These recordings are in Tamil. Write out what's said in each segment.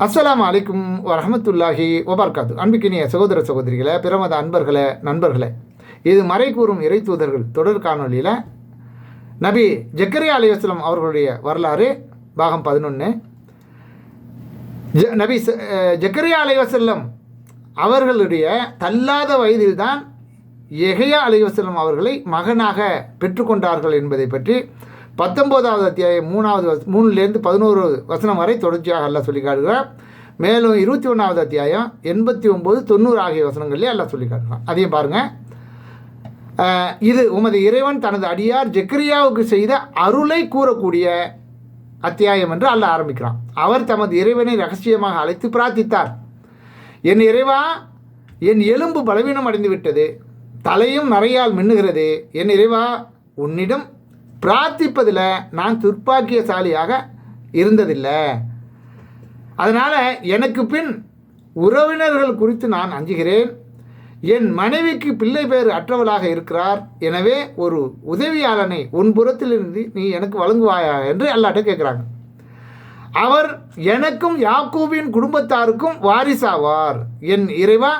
அஸ்லாம் அலைக்கும் வரமத்துல்லாஹி வபர்காத்து. அன்பிக்கினிய சகோதர சகோதரிகளே பிரமத அன்பர்களை நண்பர்களே இது மறை கூறும் இறை தூதர்கள் தொடர் காணொலியில் நபி ஜக்கரியா அலைவாஸ்லம் அவர்களுடைய வரலாறு பாகம் பதினொன்று ஜ நபி ச- ஜக்கரியா அலைவாசல்லம் அவர்களுடைய தள்ளாத வயதில்தான் எகையா அலைவாசல்லம் அவர்களை மகனாக பெற்றுக்கொண்டார்கள் என்பதை பற்றி பத்தொம்போதாவது அத்தியாயம் மூணாவது வச மூணுலேருந்து பதினோரு வசனம் வரை தொடர்ச்சியாக அல்ல சொல்லி காட்டுகிறார் மேலும் இருபத்தி ஒன்றாவது அத்தியாயம் எண்பத்தி ஒம்பது தொண்ணூறு ஆகிய வசனங்கள்லேயே அல்ல சொல்லி காட்டுறான் அதையும் பாருங்கள் இது உமது இறைவன் தனது அடியார் ஜெக்கரியாவுக்கு செய்த அருளை கூறக்கூடிய அத்தியாயம் என்று அல்ல ஆரம்பிக்கிறான். அவர் தமது இறைவனை ரகசியமாக அழைத்து பிரார்த்தித்தார். என் இறைவா என் எலும்பு பலவீனம் அடைந்து விட்டது தலையும் நிறையால் மின்னுகிறது. என் இறைவா உன்னிடம் பிரார்த்திப்பதில் நான் துர்ப்பாக்கியசாலியாக இருந்ததில்லை. அதனால் எனக்கு பின் உறவினர்கள் குறித்து நான் அஞ்சுகிறேன். என் மனைவிக்கு பிள்ளை பேர் அற்றவளாக இருக்கிறார். எனவே ஒரு உதவியாளனை உன் புறத்திலிருந்து நீ எனக்கு வழங்குவாயா என்று அல்லாட்ட கேட்குறாங்க. அவர் எனக்கும் யாக்கூபின் குடும்பத்தாருக்கும் வாரிசாவார். என் இறைவா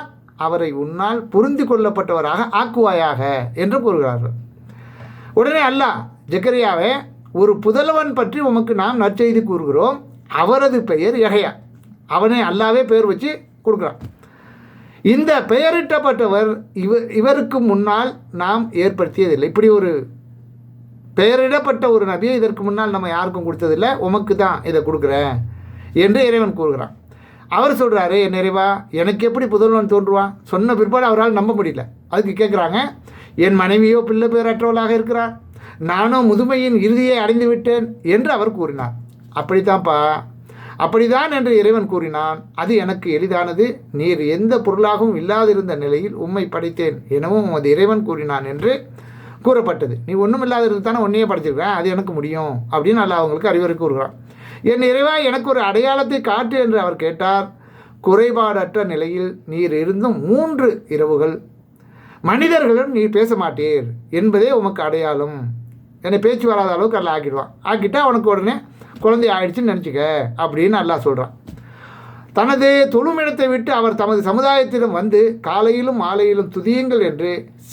அவரை உன்னால் புரிந்து கொள்ளப்பட்டவராக ஆக்குவாயாக என்று கூறுகிறார்கள். உடனே அல்லாஹ் ஜக்கரியாவே ஒரு புதல்வன் பற்றி உமக்கு நாம் நற்செய்தி கூறுகிறோம். அவரது பெயர் எகையா அவனை அல்லாவே பெயர் வச்சு கொடுக்குறான். இந்த பெயரிட்டப்பட்டவர் இவ இவருக்கு முன்னால் நாம் ஏற்படுத்தியதில்லை. இப்படி ஒரு பெயரிடப்பட்ட ஒரு நபியை இதற்கு முன்னால் நம்ம யாருக்கும் கொடுத்ததில்லை. உமக்கு தான் இதை கொடுக்குறேன் என்று இறைவன் கூறுகிறான். அவர் சொல்கிறாரு என் நிறைவா எனக்கு எப்படி புதல்வன் தோன்றுவான்? சொன்ன பிற்பாடு அவரால் நம்ப முடியல. அதுக்கு கேட்குறாங்க என் மனைவியோ பிள்ளை பேரற்றவளாக இருக்கிறார். நானோ முதுமையின் இறுதியை அடைந்து விட்டேன் என்று அவர் கூறினார். அப்படித்தான்ப்பா. அப்படிதான் என்று இறைவன் கூறினான். அது எனக்கு எளிதானது. நீர் எந்த பொருளாகவும் இல்லாதிருந்த நிலையில் உம்மை படைத்தேன் எனவும் உமது இறைவன் கூறினான் என்று கூறப்பட்டது. நீ ஒன்றும் இல்லாதிருந்து தானே ஒன்றையே படைச்சிருக்கேன். அது எனக்கு முடியும் அப்படின்னு நல்லா அவங்களுக்கு அறிவுரை கூறுகிறான். என் இறைவா எனக்கு ஒரு அடையாளத்தை காட்டு என்று அவர் கேட்டார். குறைபாடற்ற நிலையில் நீர் இருந்தும் மூன்று இரவுகள் மனிதர்களும் நீர் பேச மாட்டீர் என்பதே உமக்கு அடையாளம். என்னை பேச்சு வராத அளவுக்கு அல்ல ஆக்கிடுவான். ஆக்கிட்டா அவனுக்கு உடனே குழந்தை ஆயிடுச்சுன்னு நினச்சிக்க அப்படின்னு நல்லா சொல்கிறான் தனது தொழுமிடத்தை விட்டு அவர் தமது சமுதாயத்திலும் வந்து காலையிலும் மாலையிலும் துதியுங்கள் என்று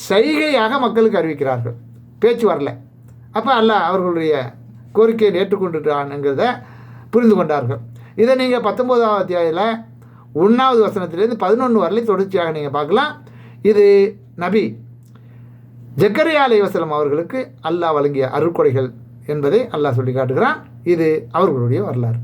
சைகையாக மக்களுக்கு அறிவிக்கிறார்கள். பேச்சு வரல. அப்போ அல்ல அவர்களுடைய கோரிக்கையை ஏற்றுக்கொண்டுட்டான்ங்கிறத புரிந்து கொண்டார்கள். இதை நீங்கள் பத்தொம்போதாவது அத்தியாயில் ஒன்றாவது வசனத்திலேருந்து பதினொன்று வரலையும் தொடர்ச்சியாக நீங்கள் பார்க்கலாம். இது நபி ஜக்கரியா அலைவசலம் அவர்களுக்கு அல்லாஹ் வழங்கிய அருட்கொடைகள் என்பதை அல்லாஹ் சொல்லி காட்டுகிறான் இது அவர்களுடைய வரலாறு.